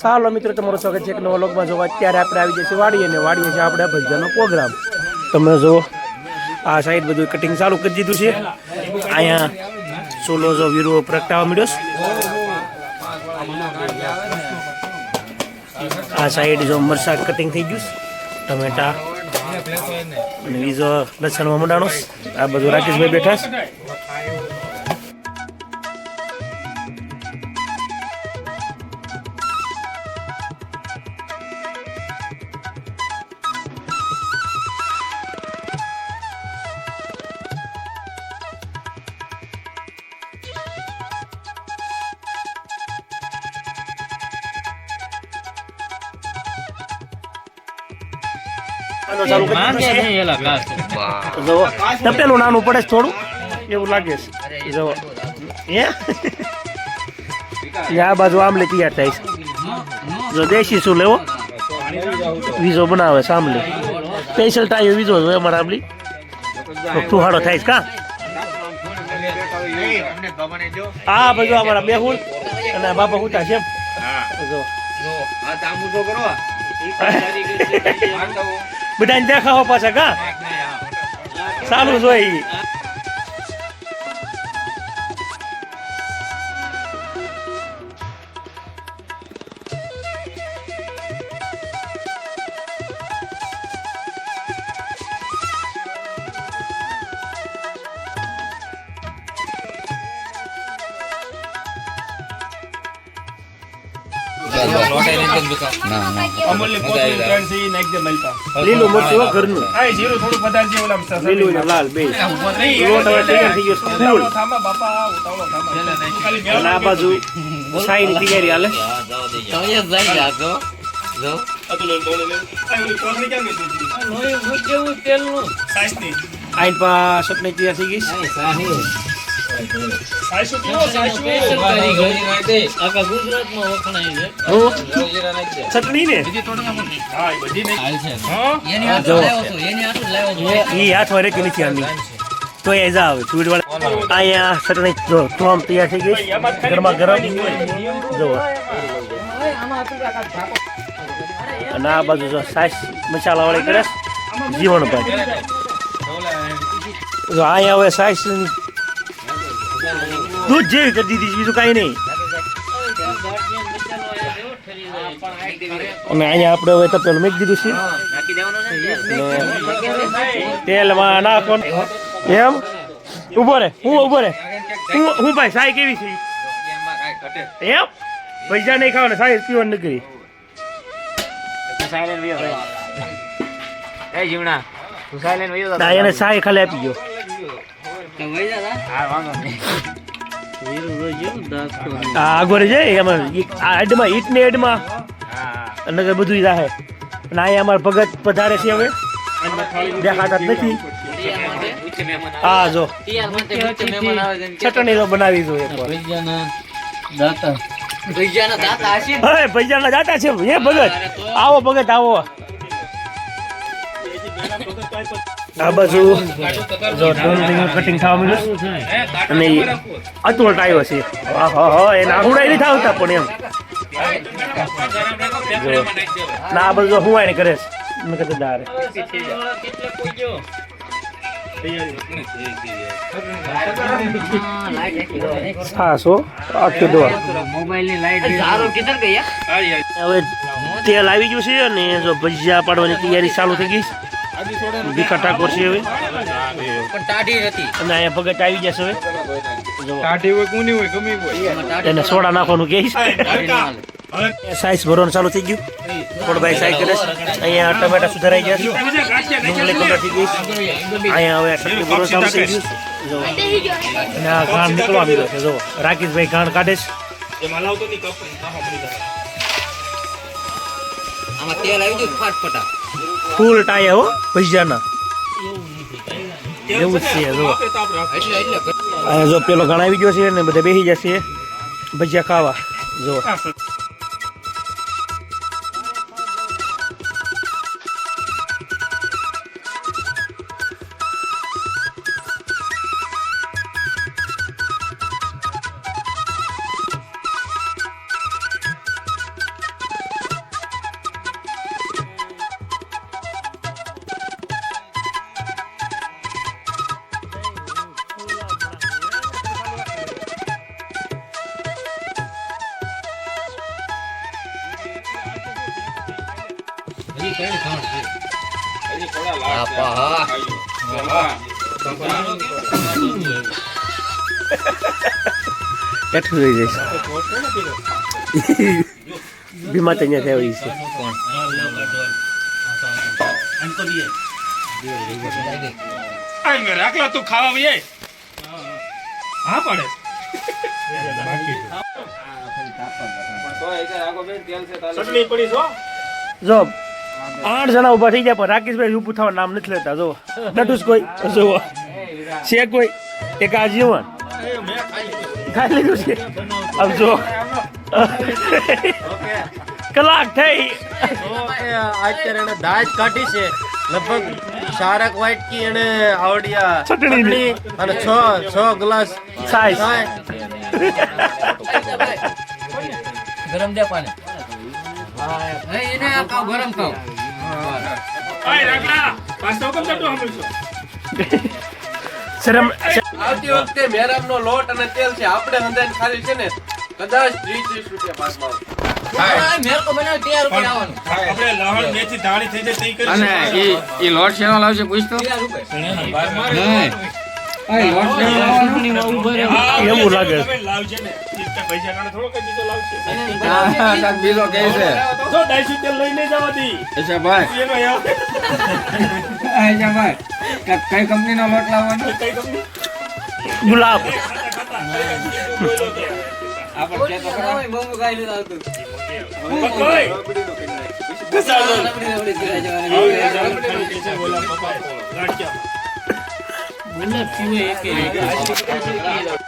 ચાલો મિત્રો, તમારું સ્વાગત છે એક નવા લોકમાં જોવા અત્યારે આપણે આવી છીએ વાડીએ ને વાડીએ છે આપણે ભજનનો પ્રોગ્રામ તમે જો આ સાઈડ બધું કટિંગ ચાલુ કરી દીધું છે. અહીંયા સોલો જો વીરો પ્રગટાવા મળ્યો. આ સાઈડ જો મરસા કટિંગ થઈ ગયું. ટમેટા બીજો લસણમાં મંડાણો આ બધું રાકેશભાઈ બેઠા છે. તપેલું નાનું પડે છે થોડું એવું લાગે છે. જવો હે? એ આ બાજુ આમલી તૈયાર થાય છે. જો દેશી શું લેવો? વીજો બનાવે છે સ્પેશિયલ ટાઈમ વીજો જોઈએ અમારા આમલી તુહાડો થાય છે કા? આ બાજુ અમારા મેહુલ અને બાપા હુતા છે જો બધાને દેખાવો પાછા કા? સારું જોઈ લીલું મરચું ઘરનું. લીલું ને લાલ બે. લોટ હવે તૈયાર થઈ ગયો છે આ બાજુ સાઈની તૈયારી હાલે. આઈન પા સપને તૈયાર થઈ ગઈ. હું? ચટણી ને? જો. ઈ હાથ વારે કે નથી આની? તો એ જા આવે ચૂડ વાળા. અહીંયા ચટણી જો ટોમ તૈયાર થઈ ગઈ. ગરમા. ગરમ જો. અને આ બાજુ જો સાસ મસાલા વાળી કરે જીવણભાઈ જો અહીંયા હવે સાસ દૂધ જેવી કરી દીધી બીજું કાંઈ નહીં. અને અહીંયા આપણે હવે તપેલું મૂકી દીધું છે. તેલમાં નાખો એમ? ઊભો રે હું ઊભો રે. હું હું ભાઈ સાઈ કેવી છે? એમ? પૈસા નહીં ખાવાના સાઈ પીવાનું નગરી ના એને સાઈ ખાલી આપી ગયો આગળ છે એમાં એડમાં ઈટ ને એડમાં અને બધું રાહે અને અહીંયા અમારા ભગત પધારે છે હવે. દેખાતા નથી. હા જો. ચટણી તો બનાવી દો હવે ભૈયાના દાતા છે એ ભગત. આવો ભગત આવો. આ બાજુ કટિંગ થવા મળ્યું અને અતોટ આવ્યો છે. હા હા હા એને આહુડા નથી આવતા પણ એમ. ના, આ બધું હું આને કરે છે. મેં કીધું દોર હવે તેલ આવી ગયું છે અને જો ભજીયા પાડવાની તૈયારી ચાલુ થઈ ગઈ છે. ઠાકોર છે હવે. અને અહીંયા ભગત આવી જશે હવે. જો હોય કુની હોય ગમી હોય. એને સોડા નાખવાનું કહે સાઈઝ ભરવાનું ચાલુ થઈ ગયું. થોડભાઈ સાઈઝ કરે છે. અહીંયા ટમેટા સુધારાઈ ગયા છે. ડુંગળી કલર થઈ ગઈ અહીંયા હવે ભરવાનું ચાલુ થઈ ગયું જો અને આ ઘાણ નીકળવા મીડ્યો છે. જો રાકેશભાઈ ઘાણ કાઢે છે. એમાં લાવતો નહીં કપ આમાં તેલ આવી ગયું ફટફટા. ફૂલ ટાયા હો ભજીયાના એવું જ છે, જો. અહીંયા જો પેલો ગણાવી ગયો છે ને, બધા બેસી જશે. ભજીયા ખાવા, જો. થોડા લાડ છે. આપા, હા. ખાઈ લો. હેઠું રહી જઈશ ભીમા તો થયા હોય છે રાખલા તું ખાવા વહી હા પડે પડી જો આઠ જણા ઊભા થઈ ગયા પણ રાકેશભાઈ ઉભું થવા નામ નથી લેતા જો નટુસ કોઈ. જુઓ. છે કોઈ? એક આજીવન. ખાઈ લીધું છે? આમ જો કલાક થઈ. અત્યારે એને દાજ કાઢી છે. લગભગ શારક વાઇટ કી એને આવડિયા ચટણી અને છ છ ગ્લાસ ચાય ગરમ દે પાણી. એને આ ગરમ ખાવ. આય રાખલા પાછો કેમ જતો હમણાં શરમ આવતી વખતે મેરામનો લોટ અને તેલ છે આપણે હંધાઈને ખાલી છે ને કદાચ ત્રીસ ત્રીસ રૂપિયા પાસમાં મેર કો બનાવ તૈયાર ઉપર આવવાનું આપણે લહણ મેથી ધાણી થઈ જાય તે કરી અને ઈ ઈ લોટ શેનો લાવશે પૂછ તો તૈયાર ઉપર એવું લાગે. ને કઈ બીજો કે છે જો ડાયસી તેલ લઈને જવા અચ્છા ભાઈ અચ્છા ભાઈ કાક કઈ કંપનીનો લોટ લાવવાનો કઈ કંપની ગુલાબ ખાતા બોલો કે આપણે કે તો ખરા. મોંઘું ખાઈ લીધું આવતું કોઈ કસાલો રબડી રબડી ગિરા જવાની હવે ચાલો ખાલી